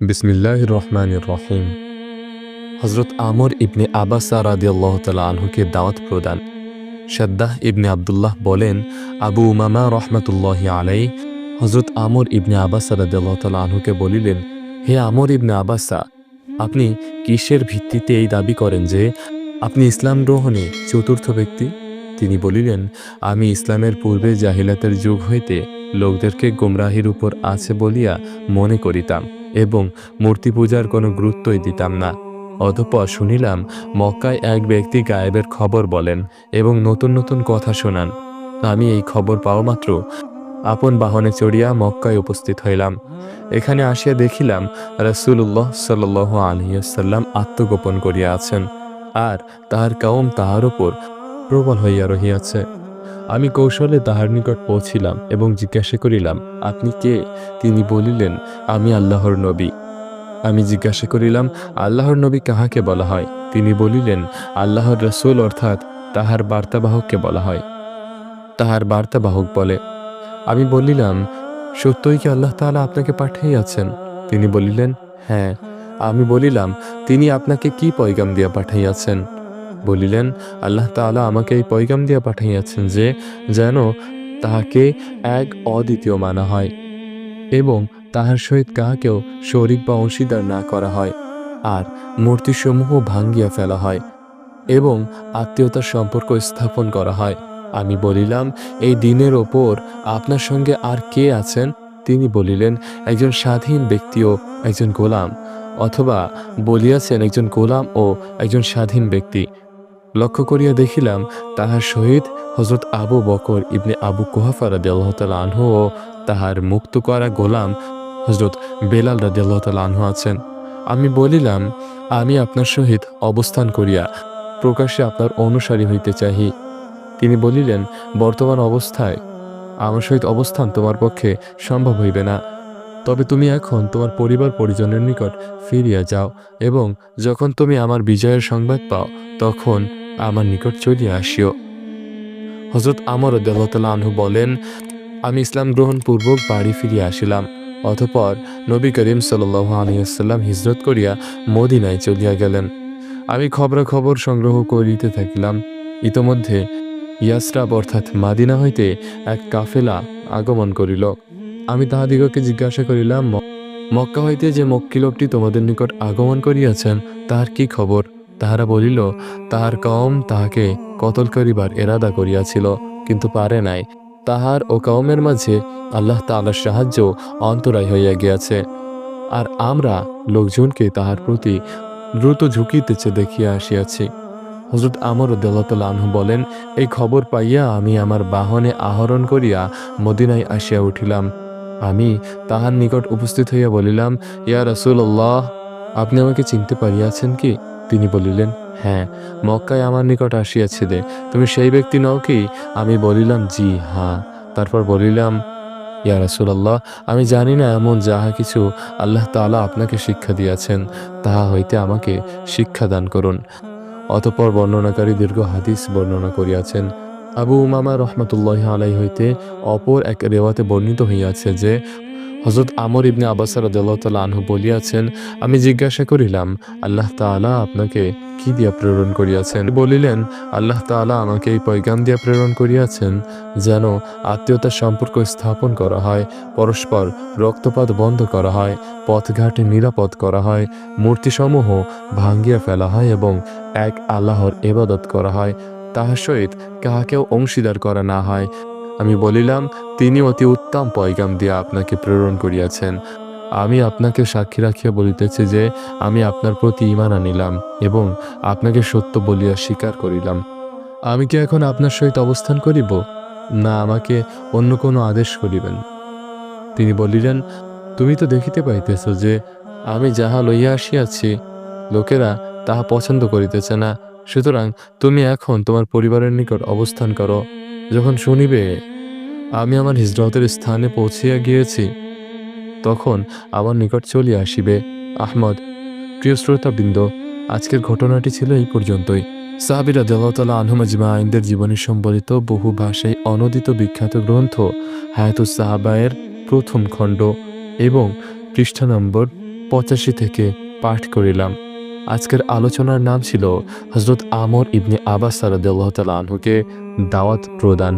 বিসমিল্লাহ রহমান রহিম। হজরত আমর ইবনে আবাসা রাদিয়াল্লাহ তালা আনহুকে দাওয়াত প্রদান। সাদ্দাহ ইবনে আবদুল্লাহ বলেন, আবু উমামা রহমতুল্লাহ আলাই হজরত আমর ইবনে আবাসা রাদিয়াল্লাহ তালা আনহুকে বলিলেন, হে আমর ইবনে আবাসা, আপনি কিসের ভিত্তিতে এই দাবি করেন যে আপনি ইসলাম গ্রহণে চতুর্থ ব্যক্তি? তিনি বলিলেন, আমি ইসলামের পূর্বে জাহিলাতের যুগ হইতে লোকদেরকে গুমরাহির উপর আছে বলিয়া মনে করিতাম। এবং মূর্তি পূজার কোনো গুরুত্বই দিতাম না। অতঃপর শুনিলাম মক্কায় এক ব্যক্তি গায়েবের খবর বলেন এবং নতুন নতুন কথা শোনান। আমি এই খবর পাওয়া মাত্র আপন বাহনে চড়িয়া মক্কায় উপস্থিত হইলাম। এখানে আসিয়া দেখিলাম রাসূলুল্লাহ সাল্লাহ আলহিয়াসাল্লাম আত্মগোপন করিয়া আছেন, আর তাহার কাউম তাহার উপর প্রবল হইয়া রহিয়াছে। আমি কৌশলে তাহার নিকট পৌঁছিলাম এবং জিজ্ঞাসা করিলাম, আপনি কে? তিনি বলিলেন, আমি আল্লাহর নবী। আমি জিজ্ঞাসা করিলাম, আল্লাহর নবী কাহাকে বলা হয়? তিনি বলিলেন, আল্লাহর রসুল অর্থাৎ তাহার বার্তাবাহককে বলা হয়। তাহার বার্তাবাহক বলে, আমি বলিলাম, সত্যই কি আল্লাহ তাআলা আপনাকে পাঠাইয়াছেন? তিনি বলিলেন হ্যাঁ। আমি বলিলাম, তিনি আপনাকে কি পয়গাম দিয়া পাঠাইয়াছেন? বলিলেন, আল্লাহ তাআলা আমাকে এই পয়গাম দিয়া পাঠাইয়াছেন যে, যেন তাহাকে এক অদ্বিতীয় মানা হয় এবং তাহার সহিত কাহাকেও শরিক বা অংশীদার না করা হয় আর মূর্তিসমূহ ভাঙ্গিয়া ফেলা হয় এবং আত্মীয়তার সম্পর্ক স্থাপন করা হয়। আমি বলিলাম, এই দিনের ওপর আপনার সঙ্গে আর কে আছেন? তিনি বলিলেন, একজন স্বাধীন ব্যক্তি ও একজন গোলাম, অথবা বলিয়াছেন একজন গোলাম ও একজন স্বাধীন ব্যক্তি। লক্ষ্য করিয়া দেখিলাম তাহার সহিত হজরত আবু বকর ইবনে আবু কুহাফা রাদিয়াল্লাহু তাআলা আনহু ও তাহার মুক্ত করা গোলাম হজরত বেলাল রাদিয়াল্লাহু তাআলা আনহু আছেন। আমি বলিলাম, আমি আপনার সহিত অবস্থান করিয়া প্রকাশ্যে আপনার অনুসারী হইতে চাহি। তিনি বলিলেন, বর্তমান অবস্থায় আমার সহিত অবস্থান তোমার পক্ষে সম্ভব হইবে না। তবে তুমি এখন তোমার পরিবার পরিজনের নিকট ফিরিয়া যাও এবং যখন তুমি আমার বিজয়ের সংবাদ পাও, তখন আমার নিকট চলিয়া আসিও। হজরত আমর আনহু বলেন, আমি ইসলাম গ্রহণ পূর্বক বাড়ি ফিরিয়া আসিলাম, অতপর নবী করিম সাল্লাহ আলিয়াল্লাম হিজরত করিয়া মদিনায় চলিয়া গেলেন। আমি খবরাখবর সংগ্রহ করিতে থাকিলাম। ইতোমধ্যে ইয়াসরাব অর্থাৎ মাদিনা হইতে এক কাফেলা আগমন করিল। আমি তাহাদিগকে জিজ্ঞাসা করিলাম, মক্কা হইতে যে মক্কি লোকটি তোমাদের নিকট আগমন করিয়াছেন তাহার কি খবর? তাহারা বলিল, তাহার কম তাহাকে কতল করিবার এরাদা করিয়াছিল, কিন্তু পারে নাই। তাহার ও কওমের মাঝে আল্লাহ তাআলার সাহায্য অন্তরায় হইয়া গিয়াছে। আর আমরা লোকজনকে তাহার প্রতি দ্রুত ঝুঁকিতেছে দেখিয়া আসিয়াছি। হজরত আমর আনহু বলেন, এই খবর পাইয়া আমি আমার বাহনে আহরণ করিয়া মদিনায় আসিয়া উঠিলাম। আমি তাহার নিকট উপস্থিত হইয়া বলিলাম, ইয়া রাসূলুল্লাহ, আপনি আমাকে চিনতে পারিয়াছেন কি? তিনি বলিলেন হ্যাঁ মক্কায় আমার নিকট আসিয়াছিলে তুমি সেই ব্যক্তি নও কি? আমি বলিলাম, জি হ্যাঁ। তারপর বলিলাম, ইয়া রাসূলুল্লাহ, আমি জানি না এমন যাহা কিছু আল্লাহ তাআলা আপনাকে শিক্ষা দিয়াছেন, তাহা হইতে আমাকে শিক্ষা দান করুন। অতপর বর্ণনাকারী দীর্ঘ হাদিস বর্ণনা করিয়াছেন, আবু উমামা রহমতুল্লাহ আলাই হইতে অপর এক রেওয়াতে বর্ণিত হইয়াছে যে হজরত আমর ইবনে আবাসার রাদিয়াল্লাহু আনহু বলিয়াছেন, আমি জিজ্ঞাসা করিলাম, আল্লাহ তাআলা আপনাকে কি দিয়া প্রেরণ করিয়াছেন? বলিলেন, আল্লাহ তাআলা আমাকে এই পয়গাম দিয়া প্রেরণ করিয়াছেন, যেন আত্মীয়তার সম্পর্ক স্থাপন করা হয়, পরস্পর রক্তপাত বন্ধ করা হয়, পথঘাটে নিরাপদ করা হয়, মূর্তিসমূহ ভাঙ্গিয়া ফেলা হয় এবং এক আল্লাহর এবাদত করা হয়। তাহার সহিত কাহাকেও অংশীদার করা না হয়। আমি বলিলাম, তিনি অতি উত্তম পয়গাম দিয়া আপনাকে প্রেরণ করিয়াছেন। আমি আপনাকে সাক্ষী রাখিয়া বলিতেছি যে, আমি আপনার প্রতি ইমান আনিলাম এবং আপনাকে সত্য বলিয়া স্বীকার করিলাম। আমি কি এখন আপনার সহিত অবস্থান করিব? না, আমাকে অন্য কোনো আদেশ করিবেন। তিনি বলিলেন, তুমি তো দেখিতে পাইতেছ যে, আমি যাহা লইয়া আসিয়াছি, লোকেরা তাহা পছন্দ করিতেছে না। সুতরাং তুমি এখন তোমার পরিবারের নিকট অবস্থান করো। যখন শুনিবে আমি আমার হিজরতের স্থানে পৌঁছিয়া গিয়েছি, তখন আমার নিকট চলিয়া আসিবে, আহমদ, প্রিয় শ্রোতাবৃন্দ, আজকের ঘটনাটি ছিল এই পর্যন্তই। সাহাবিরা দেওয়াতলা আনহুমাজমা আইনদের জীবনী সম্বলিত বহু ভাষায় অনদিত বিখ্যাত গ্রন্থ হায়াতুস সাহাবায়ের প্রথম খণ্ড এবং পৃষ্ঠা নম্বর পঁচাশি থেকে পাঠ করিলাম। আজকের আলোচনার নাম ছিল হজরত আমর ইবনে আবাস রাদিয়াল্লাহু তাআলা আনহুকে দাওয়াত প্রদান।